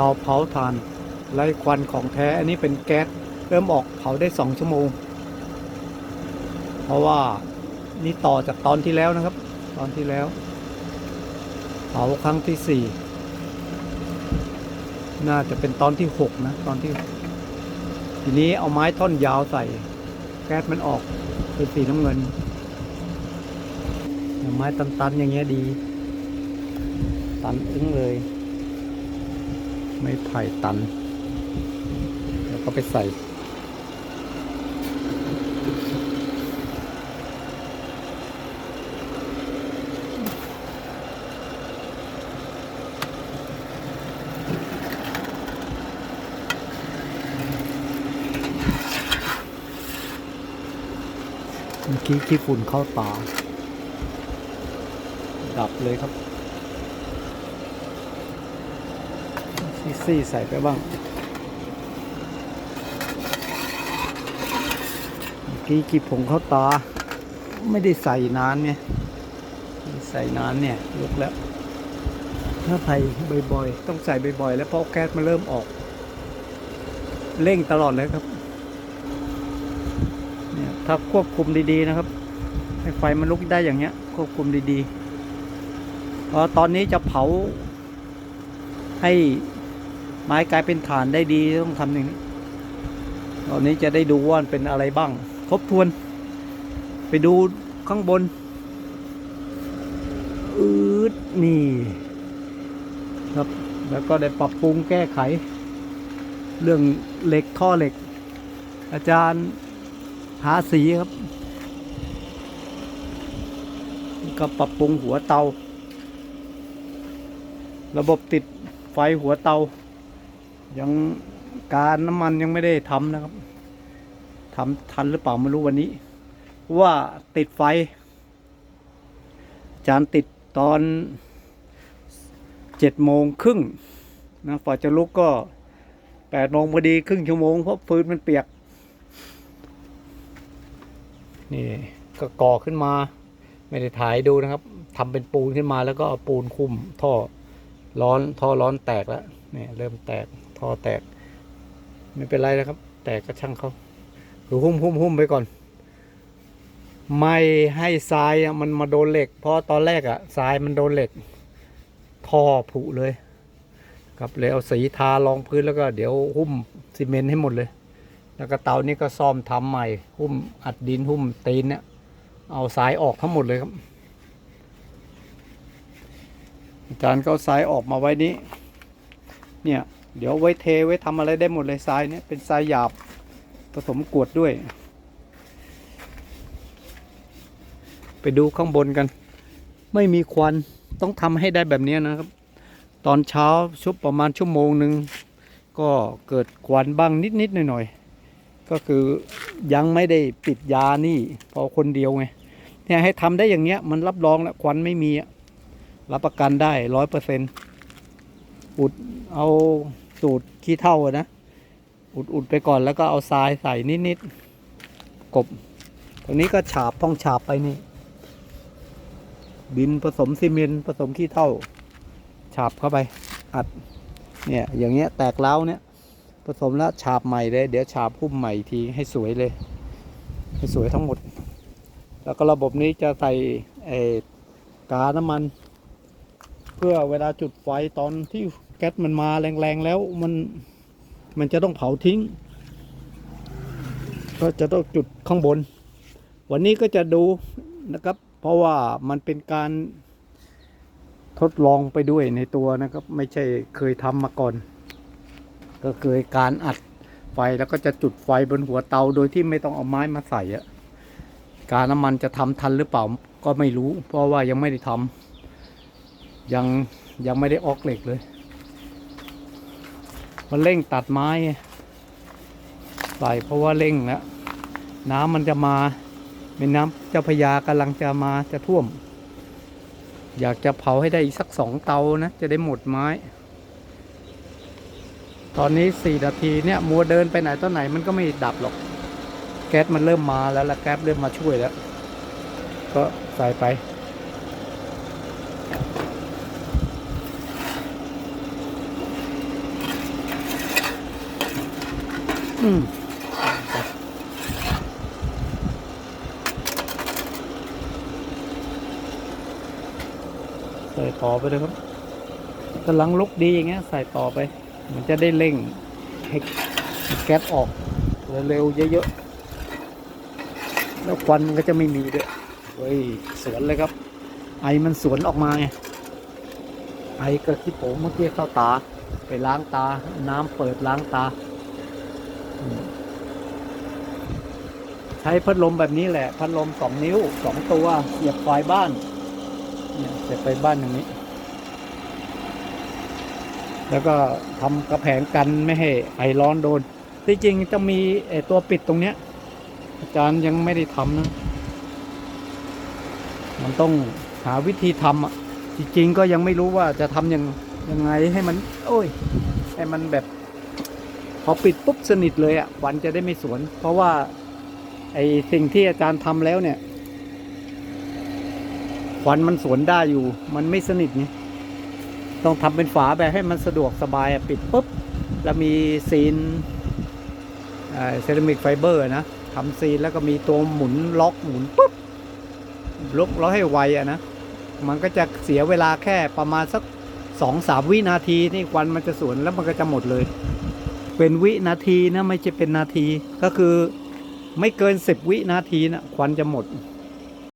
เตาเผาถ่านไร้ควันของแท้อันนี้เป็นแก๊สเริ่มออกเผาได้สองชั่วโมง เพราะว่านี่ต่อจากตอนที่แล้วนะครับ ตอนที่แล้ว เผาครั้งที่สี่น่าจะเป็นตอนที่หกนะ ตอนที่ ทีนี้เอาไม้ท่อนยาวใส่ แก๊สมันออกเป็นสีน้ำเงินไม้ตันๆอย่างเงี้ยดี ตันอึ้งเลย ไม่ไผ่ตัน แล้วก็ไปใส่ เมื่อกี้ขี้ฝุ่นเข้าตา ดับเลยครับ ซี่ซี่ใส่ไปบ้างเมื่กี้ขี้ผงเข้าตา ไม่ได้ใส่นานไงไม่ได้ใส่นานเนี่ยลุกแล้ว ถ้าใส่บ่อยๆ ต้องใส่บ่อยๆ แล้วเพราะแก๊สมันเริ่มออก เร่งตลอดเลยครับเนี่ยถ้าควบคุมดีๆนะครับให้ไฟมันลุกได้อย่างเงี้ย ควบคุมดีๆเพราะตอนนี้จะเผาให้ ไม้กลายเป็นฐานได้ดีต้องทำอย่างนี้ตอนนี้จะได้ดูว่านเป็นอะไรบ้างทบทวน ไปดูข้างบนอืดนี่ครับ แล้วก็ได้ปรับปรุงแก้ไข เรื่องเหล็กท่อเหล็ก อาจารย์ทาสีครับ ก็ปรับปรุงหัวเตา ระบบติดไฟหัวเตา ยังการน้ำมันยังไม่ได้ทำนะครับทำทันหรือเปล่าไม่รู้วันนี้ ว่าติดไฟอาจารย์ติดตอนเจ็ดโมงครึ่งนะฝ่าจะลุกก็แปดโมงพอดีครึ่งชั่วโมงเพราะพื้นมันเปียก นี่ก็ก่อขึ้นมา ไม่ได้ถ่ายดูนะครับทำเป็นปูนขึ้นมาแล้วก็เอาปูนคุมท่อร้อนท่อร้อนแตกแล้วเนี่ยเริ่มแตก ท่อแตก ไม่เป็นไรนะครับ แตกก็ช่างเขาหรือหุ้มหุ้มหุ้มไปก่อน ไม่ให้ทรายมันมาโดนเหล็ก เพราะตอนแรกอะทรายมันโดนเหล็กท่อผุเลย ครับเลยเอาสีทารองพื้นแล้วก็เดี๋ยวหุ้มซีเมนต์ให้หมดเลย แล้วก็เตานี้ก็ซ่อมทำใหม่ หุ้มอัดดินหุ้มตีนเนี่ยเอาสายออกทั้งหมดเลยครับ อาจารย์ก็สายออกมาไว้นี้ เนี่ย เดี๋ยวไว้เทไว้ทำอะไรได้หมดเลยทรายเนี่ยเป็นทรายหยาบผสมกวดด้วย ไปดูข้างบนกัน ไม่มีควันต้องทำให้ได้แบบนี้นะครับ ตอนเช้าชุบประมาณชั่วโมงหนึ่งก็เกิดควันบ้างนิดๆหน่อยๆก็คือยังไม่ได้ปิดยานี่พอคนเดียวไงเนี่ยให้ทำได้อย่างเงี้ยมันรับรองแล้วควันไม่มีรับประกันได้ร้อยเปอร์เซ็นต์ อุดเอาสูตรขี้เท่านะ อุดอุดไปก่อนแล้วก็เอาทรายใส่นิดๆกบ ตรงนี้ก็ฉาบต้องฉาบไปนี่บินผสมซีเมนต์ผสมขี้เท่า ฉาบเข้าไปอัด เนี่ยอย่างเงี้ยแตกเล้าวเนี่ยผสมแล้วฉาบใหม่เลยเดี๋ยวฉาบหุ้มใหม่ทีให้สวยเลย ให้สวยทั้งหมด แล้วก็ระบบนี้จะใส่เออกาน้ำมัน เพื่อเวลาจุดไฟตอนที่ แก๊สมันมาแรงๆแล้วมันมันจะต้องเผาทิ้ง ก็จะต้องจุดข้างบน วันนี้ก็จะดูนะครับ เพราะว่ามันเป็นการทดลองไปด้วยในตัวนะครับ ไม่ใช่เคยทำมาก่อน ก็เคยการอัดไฟแล้วก็จะจุดไฟบนหัวเตาโดยที่ไม่ต้องเอาไม้มาใส่อะการน้ำมันจะทำทันหรือเปล่าก็ไม่รู้ เพราะว่ายังไม่ได้ทำยังยังไม่ได้ออกเหล็กเลย มันเร่งตัดไม้ไงใส่เพราะว่าเร่งแล้วน้ำมันจะมาแม่น้ำเจ้าพยากำลังจะมาจะท่วม อยากจะเผาให้ได้อีกสักสองเตานะ จะได้หมดไม้ ตอนนี้สี่นาทีเนี่ยมัวเดินไปไหนต้นไหนมันก็ไม่ดับหรอก แก๊สมันเริ่มมาแล้วละแก๊สเริ่มมาช่วยแล้ว ก็ใส่ไป อืมใส่ต่อไปเลยครับกำลังลุกดีอย่างเงี้ย ใส่ต่อไป มันจะได้เร่งให้แก๊สออกเร็วๆเยอะๆ แล้วควันมันก็จะไม่มีด้วยเฮ้ยสวนเลยครับ ไอมันสวนออกมาไงไอก็ที่ผมเมื่อกี้เข้าตา ไปล้างตา น้ำเปิดล้างตาอืม ใช้พัดลมแบบนี้แหละ พัดลมสองนิ้วสองตัวเสียบไฟบ้านเนี่ยเสียบไฟบ้านอย่างนี้ แล้วก็ทำกระแผงกันไม่ให้ไอร้อนโดนที่จริงจะมีไอตัวปิดตรงเนี้ย อาจารย์ยังไม่ได้ทำนะ มันต้องหาวิธีทำอะจริงๆก็ยังไม่รู้ว่าจะทำยังยังไงให้มัน โอ้ย ให้มันแบบ พอปิดปุ๊บสนิทเลยอะควันจะได้ไม่สวน เพราะว่า ไอสิ่งที่อาจารย์ทำแล้วเนี่ยควันมันสวนได้อยู่ มันไม่สนิทไงต้องทำเป็นฝาแบบให้มันสะดวกสบายปิดปุ๊บ แล้วมีซีนเซรามิกไฟเบอร์นะทำซีนแล้วก็มีตัวหมุนล็อกหมุนปุ๊บล็อกล็อกให้ไวอะนะ มันก็จะเสียเวลาแค่ประมาณสักสองสามวินาทีนี่ควันมันจะสวนแล้วมันก็จะหมดเลย เป็นวินาทีนะไม่ใช่เป็นนาทีก็คือ ไม่เกินสิบวินาทีนะควันจะหมด